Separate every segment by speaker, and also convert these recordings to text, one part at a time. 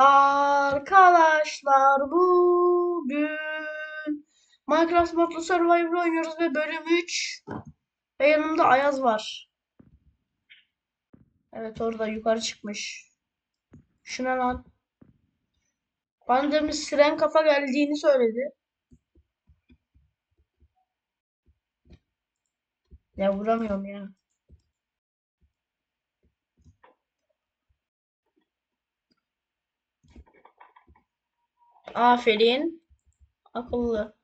Speaker 1: Arkadaşlar bugün Minecraft Modlu Survivor oynuyoruz ve bölüm 3 ve yanımda Ayaz var. Evet orada yukarı çıkmış. Şuna lan. Bana siren kafa geldiğini söyledi. Ya vuramıyorum ya. Aferin. Akıllı.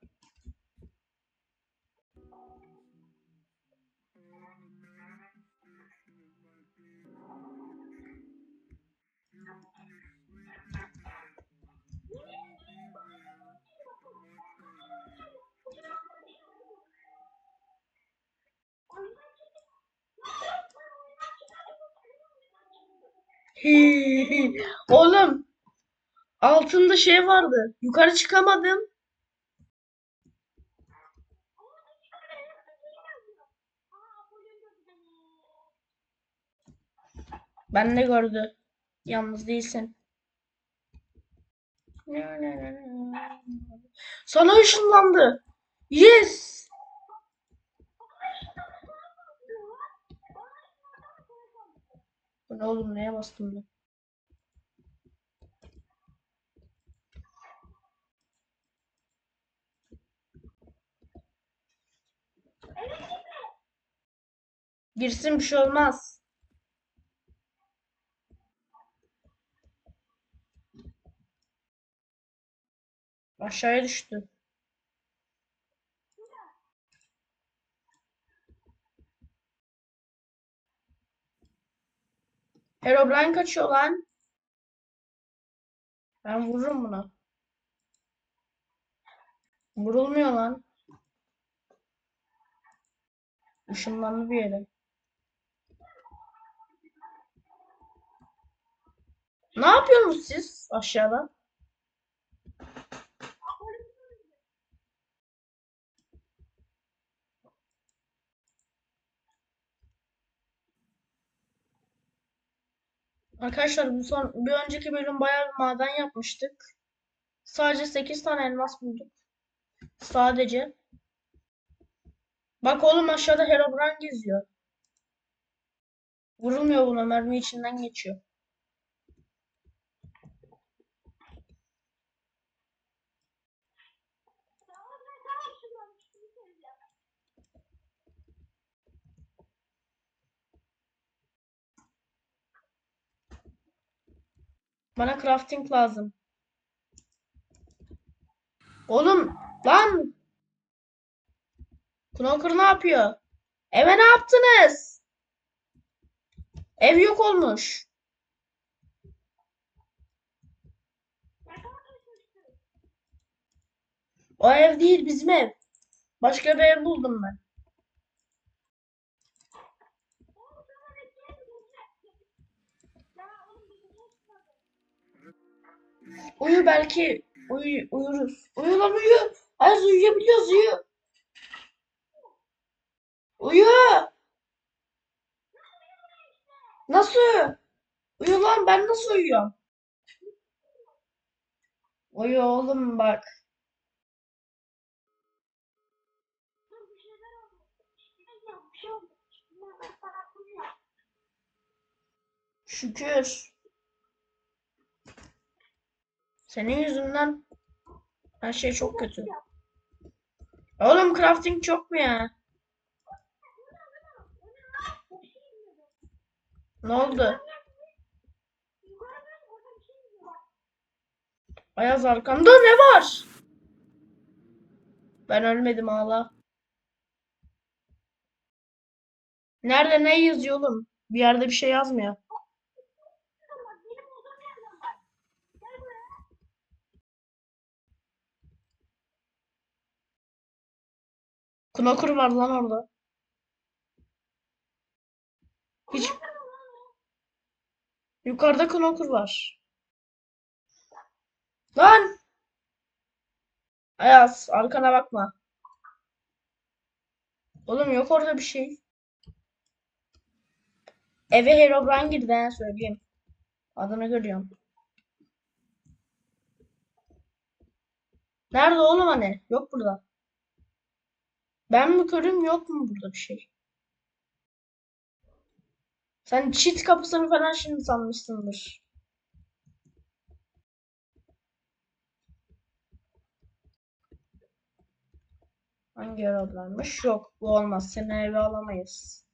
Speaker 1: Oğlum altında şey vardı. Yukarı çıkamadım. Ben de gördü. Yalnız değilsin. Sana ışınlandı. Yes. Bu ne oğlum neye bastım ben? Girsin bir şey olmaz. Aşağıya düştü. Herobrine kaçıyor lan. Ben vururum buna. Vurulmuyor lan. Işınlandı bir yere. Ne yapıyorsunuz siz aşağıda? Arkadaşlar bu son bir önceki bölüm bayağı bir maden yapmıştık. Sadece 8 tane elmas bulduk. Sadece. Bak oğlum aşağıda Herobrine geziyor. Vurulmuyor buna mermi içinden geçiyor. Bana crafting lazım. Oğlum lan Knocker ne yapıyor? Eve ne yaptınız? Ev yok olmuş. O ev değil bizim ev. Başka bir ev buldum ben. Uyu belki uyu, uyuruz. Uyu lan uyu. Az uyuyabiliyoruz uyu. Uyu. Nasıl? Uyu lan ben nasıl uyuyorum? Uyu oğlum bak. Şükür. Senin yüzünden her şey çok kötü. Oğlum crafting çok mu ya? Ne oldu? Ayaz arkamda ne var? Ben ölmedim hala. Nerede ne yazıyor oğlum? Bir yerde bir şey yazmıyor. Knocker var lan orada. Hiç Yukarıda knokur var. Lan! Ayaz arkana bakma. Oğlum yok orada bir şey. Eve Herobrine girdi ben söyleyeyim. Adını görüyorum. Nerede oğlum hani? Yok burada. Ben mi körüm yok mu burada bir şey? Sen çit kapısını falan şimdi sanmışsındır. Hangi arabalarmış? Yok bu olmaz. Seni eve alamayız.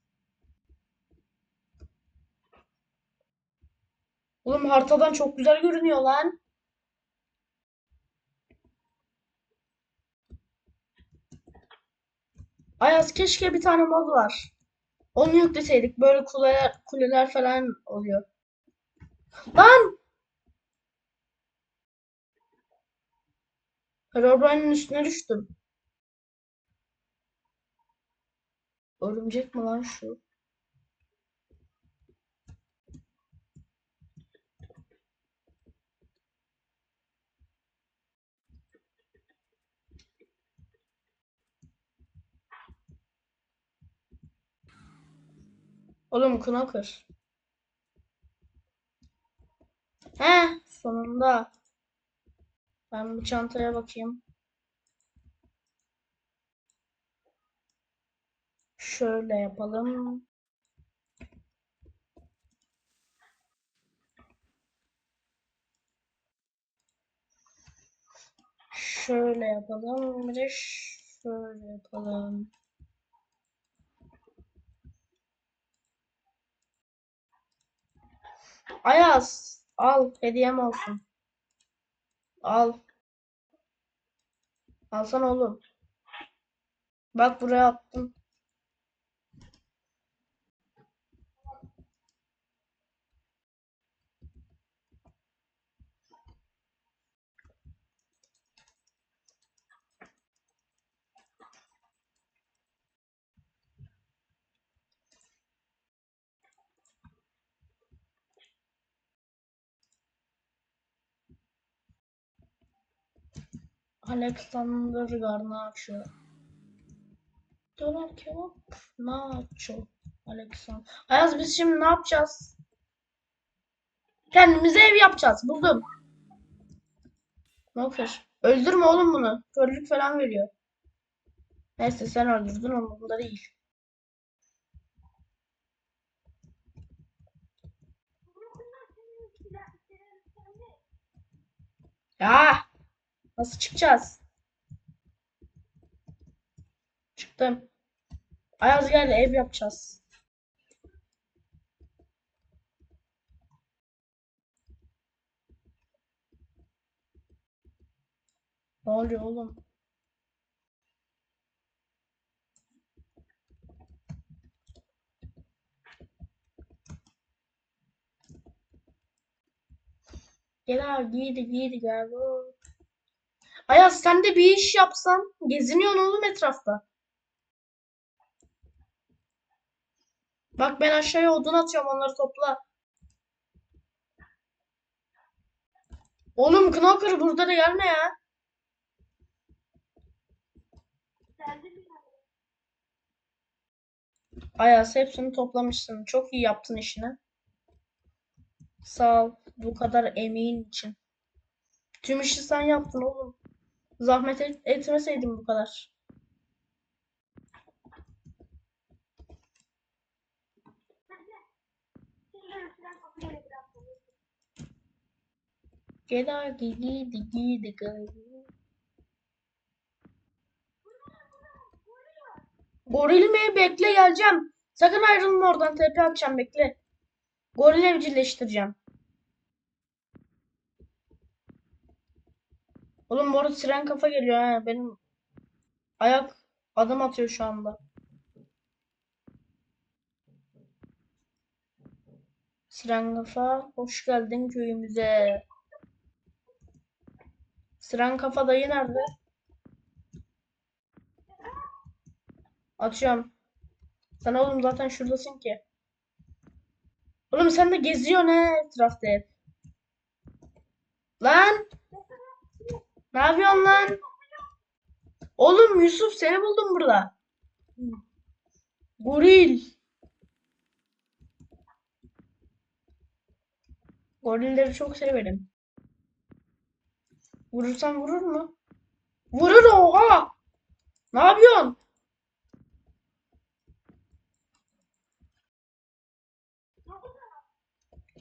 Speaker 1: Oğlum haritadan çok güzel görünüyor lan. Ayaz keşke bir tane mod var. Onu yükleseydik. Böyle kuleler, kuleler falan oluyor. Lan! Herobrine'in üstüne düştüm. Örümcek mi lan şu? Oğlum Knocker. He, sonunda. Ben bu çantaya bakayım. Şöyle yapalım. Şöyle yapalım. Bir de şöyle yapalım. Ayaz al hediyem olsun. Al. Alsana oğlum. Bak buraya attım. Alexander Garnacho. Dolar kebap Nacho. Alexander. Ayaz biz şimdi ne yapacağız? Kendimize ev yapacağız. Buldum. Knocker. Öldürme oğlum bunu. Körlük falan veriyor. Neyse sen öldürdün onu. Bunda değil. Ya. Nasıl çıkacağız? Çıktım. Ayaz gel ev yapacağız. Ne oluyor oğlum? Gel abi giydi giydi gel. Ayaz sen de bir iş yapsan. Geziniyorsun oğlum etrafta. Bak ben aşağıya odun atıyorum onları topla. Oğlum Knocker burada da gelme ya. Ayaz hepsini toplamışsın. Çok iyi yaptın işini. Sağ ol bu kadar emeğin için. Tüm işi sen yaptın oğlum. Zahmet et- etmeseydin bu kadar. Gel hadi giydi giydi giydi. Goril mi? Bekle geleceğim. Sakın ayrılma oradan. TP atacağım bekle. Goril evcilleştireceğim. Oğlum bu arada siren kafa geliyor ha. Benim ayak adım atıyor şu anda. Siren kafa hoş geldin köyümüze. Siren kafa dayı nerede? Atıyorum. Sen oğlum zaten şuradasın ki. Oğlum sen de geziyorsun he etrafta hep. Lan! Ne yapıyorsun lan? Oğlum Yusuf seni buldum burada. Goril. Gorilleri çok severim. Vurursam vurur mu? Vurur oha. Ne yapıyorsun?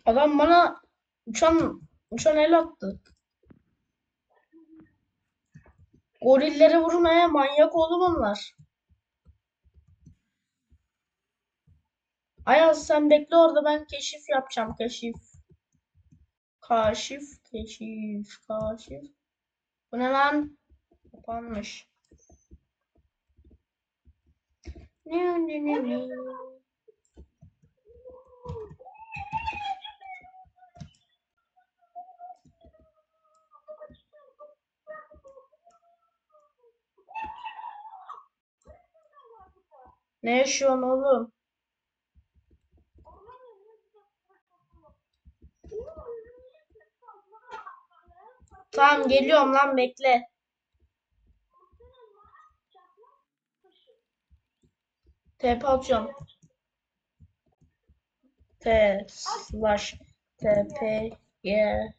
Speaker 1: Adam bana uçan uçan el attı. Gorillere vurmaya manyak oğlum onlar. Ayaz sen bekle orada ben keşif yapacağım keşif. Kaşif, keşif, kaşif. Bu ne lan? Kapanmış. Ne ne ne ne. Ne yaşıyorsun oğlum? Tamam geliyorum lan bekle. TP atıyorum. T slash TP Y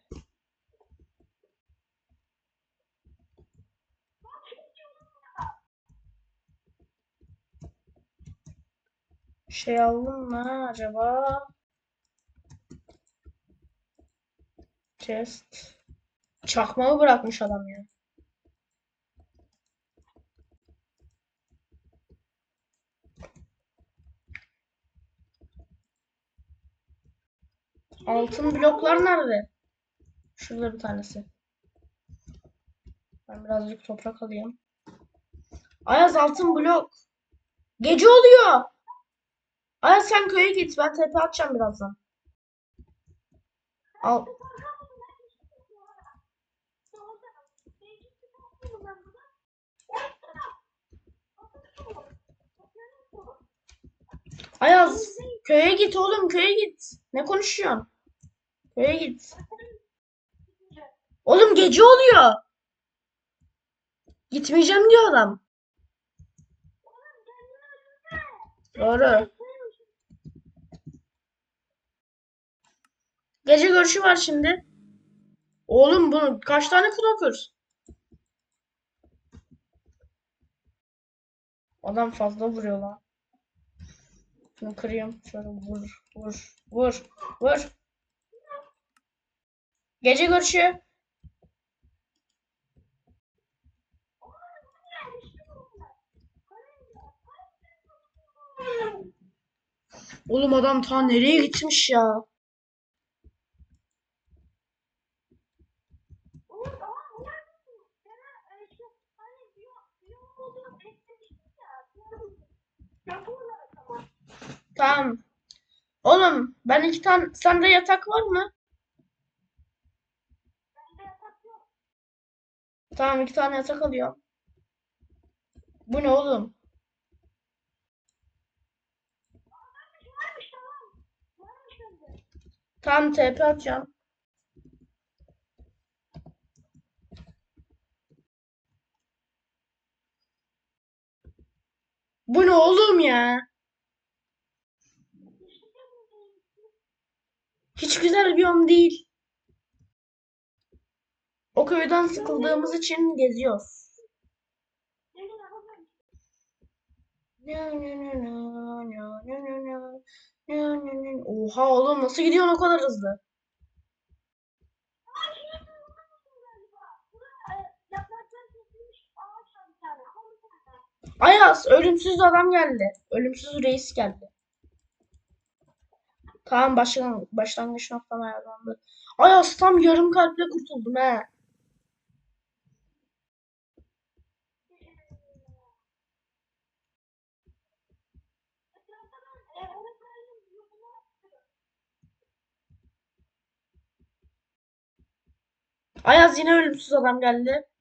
Speaker 1: Şey aldım mı acaba? Chest. Çakmağı bırakmış adam ya. Altın bloklar nerede? Şurada bir tanesi. Ben birazcık toprak alayım. Ayaz altın blok. Gece oluyor. Ayaz sen köye git. Ben tepe atacağım birazdan. Al. Ayaz köye git oğlum köye git. Ne konuşuyorsun? Köye git. Oğlum gece oluyor. Gitmeyeceğim diyor adam. Doğru. Gece görüşü var şimdi. Oğlum bunu kaç tane knockers? Adam fazla vuruyor lan. Şunu kırayım. Şöyle vur, vur, vur, vur. Gece görüşü. Oğlum adam ta nereye gitmiş ya? Tamam. Oğlum ben iki tane sende yatak var mı? Tamam iki tane yatak alıyorum. Bu ne oğlum? Tamam TP atacağım. Bu ne oğlum ya? Hiç güzel bir yol değil. O köyden sıkıldığımız için geziyoruz. Oha oğlum nasıl gidiyorsun o kadar hızlı? Ayaz ölümsüz adam geldi. Ölümsüz reis geldi. Tamam başlan başlangıç noktam ayarlandı. Ayaz tam yarım kalple kurtuldum he. Ayaz yine ölümsüz adam geldi.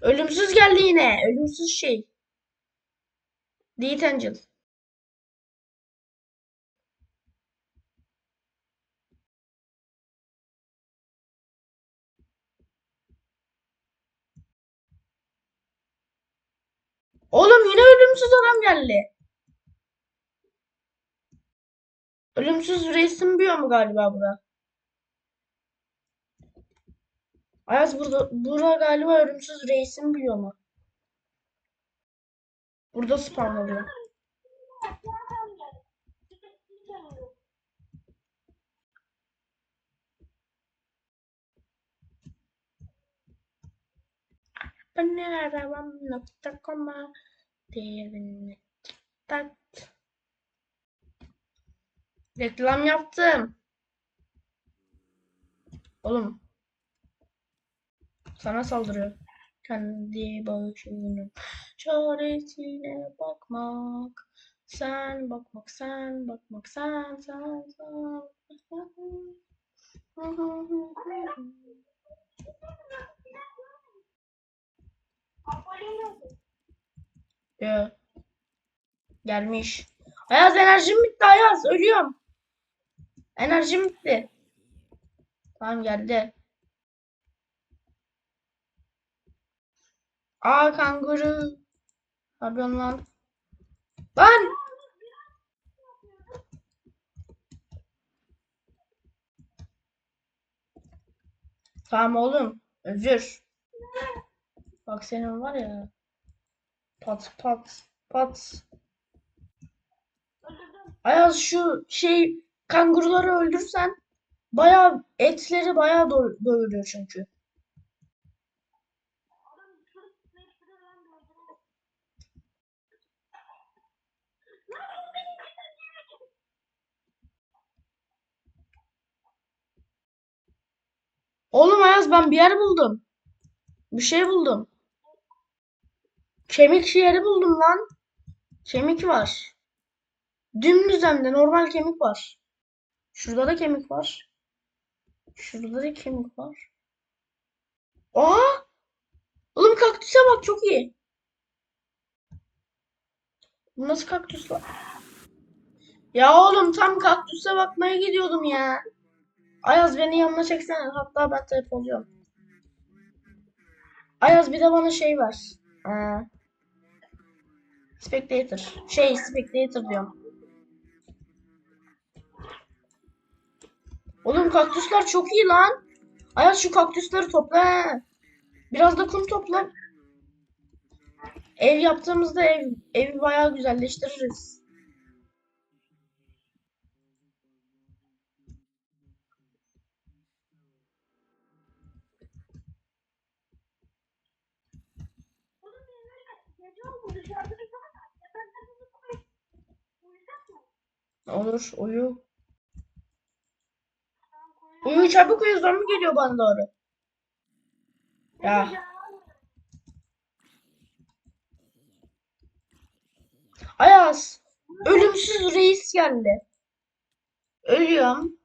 Speaker 1: Ölümsüz geldi yine. Ölümsüz şey. Death Angel. Oğlum yine ölümsüz adam geldi. Ölümsüz reisin biyo mu galiba bura? Ayaz burada, burada galiba ölümsüz reisin biyomu. Burada spawn oluyor. Ben arabam nokta koma değerini tak. Reklam yaptım. Oğlum. Sana saldırıyor. Kendi başının çaresine bakmak. Sen bakmak, sen bakmak, sen, sen, sen. Ya. Gelmiş. Ayaz enerjim bitti Ayaz. Ölüyorum. Enerjim bitti. Tamam geldi. Aa kanguru. Yapıyorsun lan? Lan! Tamam oğlum. Özür. Bak senin var ya. Pat pat pat. Ayaz şu şey kanguruları öldürsen bayağı etleri bayağı do- doyuruyor çünkü. Oğlum Ayaz ben bir yer buldum. Bir şey buldum. Kemik yeri buldum lan. Kemik var. Dümdüz hem de normal kemik var. Şurada da kemik var. Şurada da kemik var. Aa! Oğlum kaktüse bak çok iyi. Bu nasıl kaktüs lan? Ya oğlum tam kaktüse bakmaya gidiyordum ya. Ayaz beni yanına çeksene. Hatta ben telefonluyorum. Ayaz bir de bana şey ver. Ee, Spectator. Şey Spectator diyorum. Oğlum kaktüsler çok iyi lan. Ayaz şu kaktüsleri topla. Biraz da kum topla. Ev yaptığımızda ev evi bayağı güzelleştiririz. Olur uyu. Uyu çabuk uyu zombi geliyor bana doğru. Ya. Ayaz. Ölümsüz reis geldi. Ölüyorum.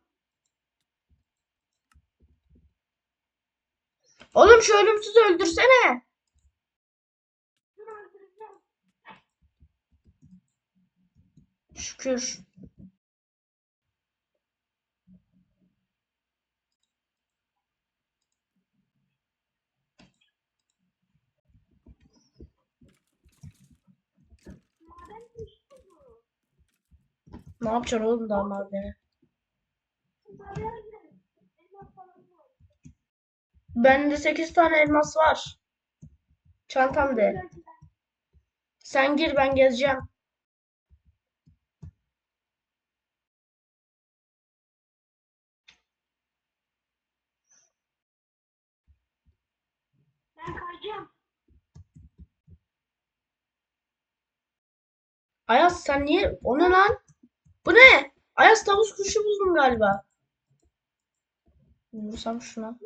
Speaker 1: Oğlum şu ölümsüzü öldürsene. Şükür. Ne yapacaksın oğlum daha madeni? Bende 8 tane elmas var. Çantamda. Sen gir ben gezeceğim.
Speaker 2: Ben kayacağım.
Speaker 1: Ayaz sen niye? O ne lan? Bu ne? Ayaz tavus kuşu buldum galiba. Vursam şuna.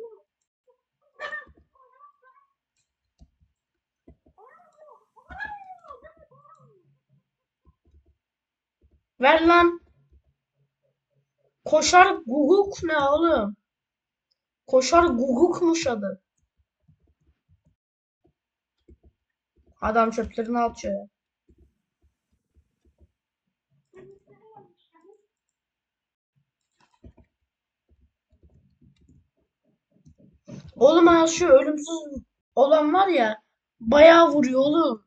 Speaker 1: Ver lan. Koşar guguk ne oğlum? Koşar gugukmuş adı. Adam çöplerini atıyor ha şu ölümsüz olan var ya bayağı vuruyor oğlum.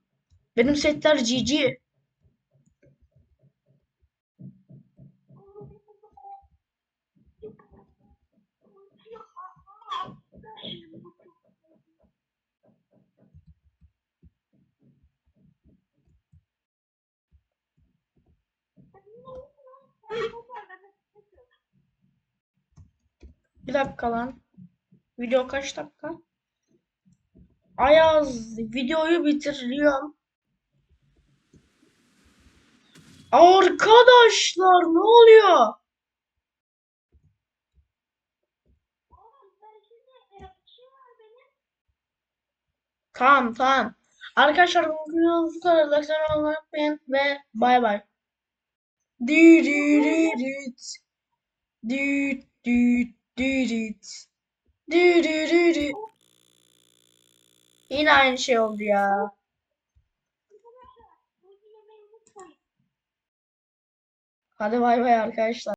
Speaker 1: Benim setler GG. Bir dakika lan. Video kaç dakika? Ayaz videoyu bitiriyorum. Arkadaşlar ne oluyor? Tamam tamam. Arkadaşlar bu videomuz bu kadar. Olmayı unutmayın ve bay bay. Düt düt düt. Düt düt düt düt. Düt düt düt düt. Yine aynı şey oldu ya. Hadi bay bay arkadaşlar.